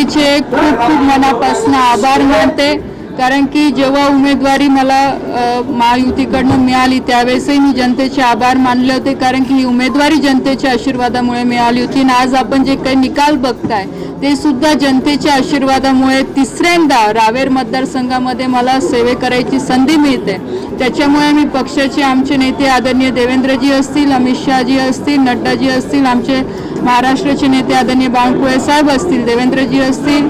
जनतेचे खूप खूप मनापासून आभार मानते. कारण की जेव्हा उमेदवारी मला महायुतीकडनं मिळाली त्यावेळेसही मी जनतेचे आभार मानले होते. कारण की ही उमेदवारी जनतेच्या आशीर्वादामुळे मिळाली होती. आणि आज आपण जे काही निकाल बघताय ते सुद्धा जनतेच्या आशीर्वादामुळे तिसऱ्यांदा रावेर मतदारसंघामध्ये मला सेवे करायची संधी मिळते. त्याच्यामुळे मी पक्षाचे आमचे नेते आदरणीय देवेंद्रजी असतील अमित शहाजी असतील नड्डाजी असतील आमचे महाराष्ट्राचे नेते आदरणीय बावनकुळे साहेब असतील देवेंद्रजी असतील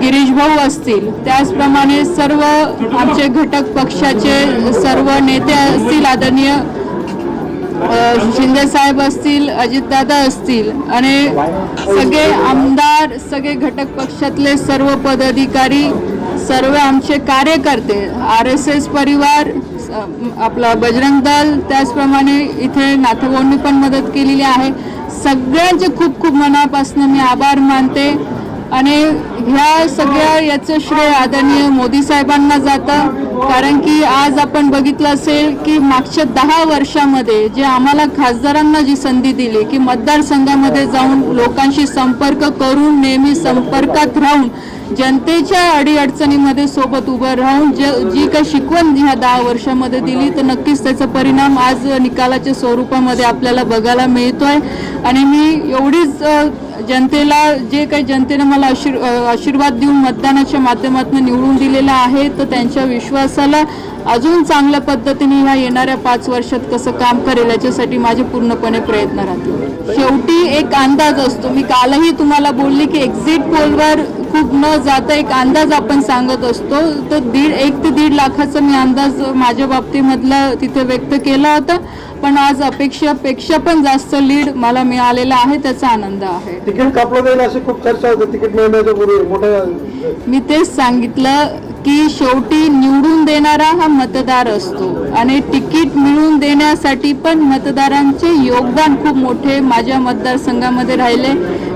गिरीश भाऊ असतील त्याचप्रमाणे सर्व आमचे घटक पक्षाचे सर्व नेते असतील आदरणीय शिंदे साहेब असतील अजितदादा असतील आणि सगळे आमदार सगळे घटक पक्षातले सर्व पदाधिकारी सर्व आमचे कार्यकर्ते आर एस एस परिवार स- आपला बजरंग दल त्याचप्रमाणे इथे नाथभाऊंनी पण मदत केलेली आहे. सगळ्यांचे खूप खूप मनापासून मी आभार मानते. आणि ह्या सगळ्या याचं श्रेय आदरणीय मोदी साहेबांना जातं. कारण की आज आपण बघितलं असेल की मागच्या दहा वर्षामध्ये जे आम्हाला खासदारांना जी संधी दिली की मतदारसंघामध्ये जाऊन लोकांशी संपर्क करून नेहमी संपर्कात राहून जनतेच्या अडीअडचणीमध्ये सोबत उभं राहून ज जी काही शिकवण ह्या दहा वर्षामध्ये दिली तर नक्कीच त्याचा परिणाम आज निकालाच्या स्वरूपामध्ये आपल्याला बघायला मिळतोय. आणि मी एवढीच जनतेला जे काही जनतेनं मला आशीर् आशीर्वाद देऊन मतदानाच्या माध्यमातून निवडून दिलेला आहे तर त्यांच्या विश्वासाला अजून चांगल्या पद्धतीने ह्या येणाऱ्या पाच वर्षात कसं काम करेल याच्यासाठी माझे पूर्णपणे प्रयत्न राहतील. शेवटी एक अंदाज असतो. मी कालही तुम्हाला बोलले की एक्झिट पोलवर खूप न जाता एक अंदाज आपण सांगत असतो. तर दीड एक ते दीड लाखाचा मी अंदाज माझ्या बाबतीमधला तिथे व्यक्त केला होता. पण आज अपेक्षापेक्षा पण जास्त लीड मला मिळालेला आहे त्याचा आनंद आहे. तिकीट कापलं जाईल अशी खूप चर्चा होती. तिकीट मिळण्याच्या पूर्वी मोठ्या मी तेच सांगितलं की शेवटी निवडून देणारा हा मतदार असतो. आणि तिकीट मिळवून देण्यासाठी पण मतदारांचे योगदान खूप मोठे माझ्या मतदारसंघामध्ये राहिले.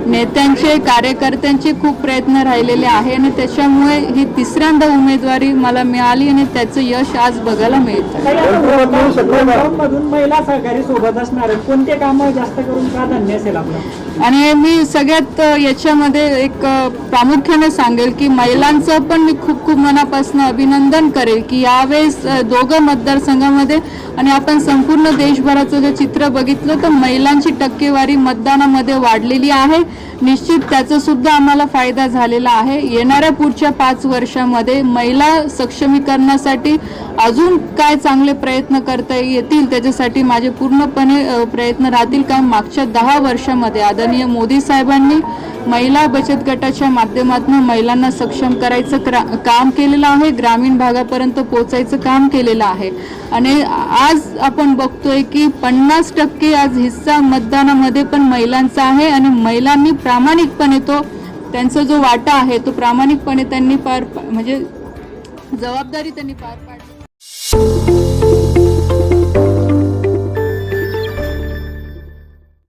नेत्यांचे कार्यकर्त्यांचे खूप प्रयत्न राहिलेले आहे आणि त्याच्यामुळे ही तिसऱ्यांदा उमेदवारी मला मिळाली आणि त्याचं यश आज बघायला मिळतं. काही आता भरपूर मिळू शकतो ना? मधून महिला सहकारी सोबत असणार आहेत. कोणते कामं जास्त करून प्राधान्य असेल आपलं? आणि मी सगळ्यात याच्यामध्ये एक प्रामुख्याने सांगेल की महिलांचं पण मी खूप खूप मनापासून अभिनंदन करेल की यावेळेस दोघं मतदारसंघामध्ये आणि आपण संपूर्ण देशभराचं जे चित्र बघितलं तर महिलांची टक्केवारी मतदानामध्ये वाढलेली आहे. निश्चित त्याचा सुद्धा आम्हाला फायदा झालेला आहे. येणाऱ्या पुढच्या पाच वर्षामध्ये महिला सक्षमीकरणासाठी अजून काय चांगले प्रयत्न करता येतील त्याच्यासाठी माझे पूर्णपणे प्रयत्न राहतील. कारण मागच्या दहा वर्षामध्ये आदरणीय मोदी साहेबांनी महिला बचत गटाच्या माध्यमातून महिलांना सक्षम करायचं क्रा- काम केलेलं आहे. ग्रामीण भागापर्यंत पोचायचं काम केलेलं आहे. आणि आज आपण बघतोय की पन्नास टक्के आज हिस्सा मतदानामध्ये पण महिलांचा आहे आणि महिलांनी प्रामाणिकपणे तो त्यांचा जो वाटा आहे तो प्रामाणिकपणे त्यांनी पार म्हणजे जबाबदारी त्यांनी पार पाडली.